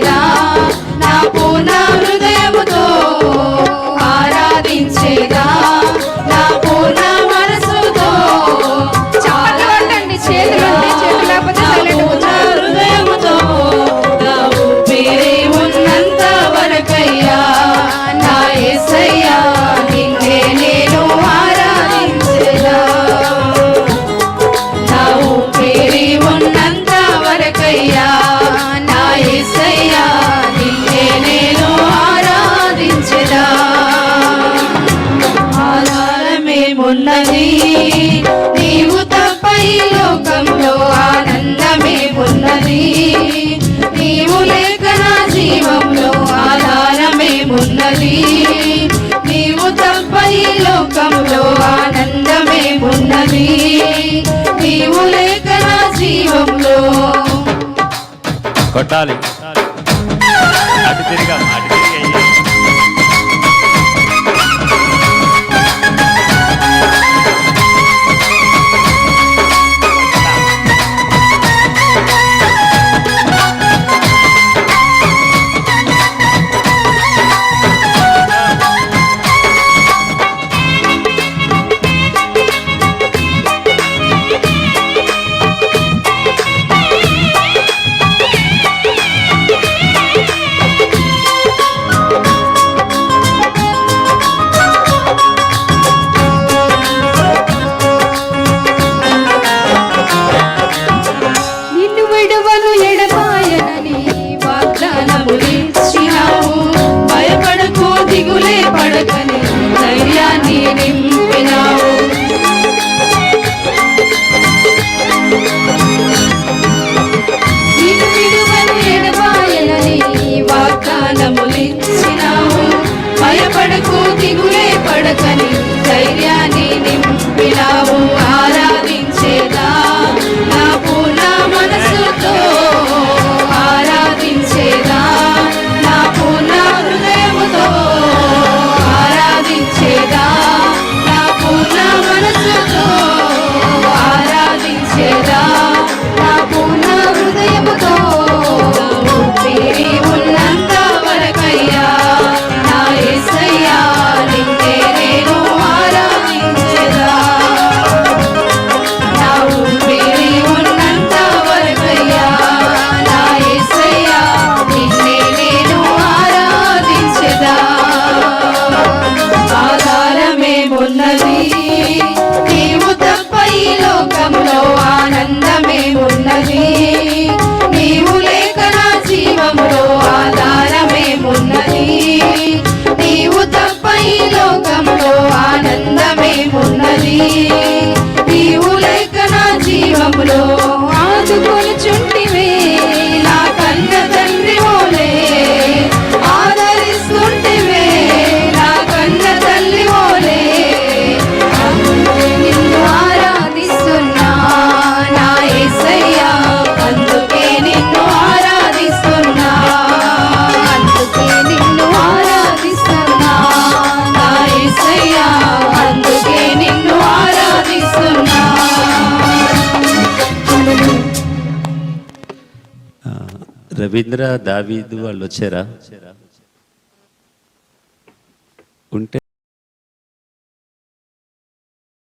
down. ఉన్నది. నీవు తప్ప ఈ లోకంలో ఆనందమేమున్నది నీవు లేక నా జీవంలో ఆధారమేమున్నది నీవు తప్ప ఈ లోకంలో ఆనందమేమున్నది నీవు లేక నా జీవంలో కొట్టాలి. ధైర్యాన్ని నింపినావు. ఉన్నది నీవు తప్ప ఈ లోకంలో ఆనందమేమున్నది నీవు లేక నా జీవంలో ఆధారమేమున్నది నీవు తప్ప ఈ లోకంలో ఆనందమేమున్నది నీవు లేక నా జీవంలో రవీంద్ర దావీదు వాళ్ళు వచ్చారా? ఉంటే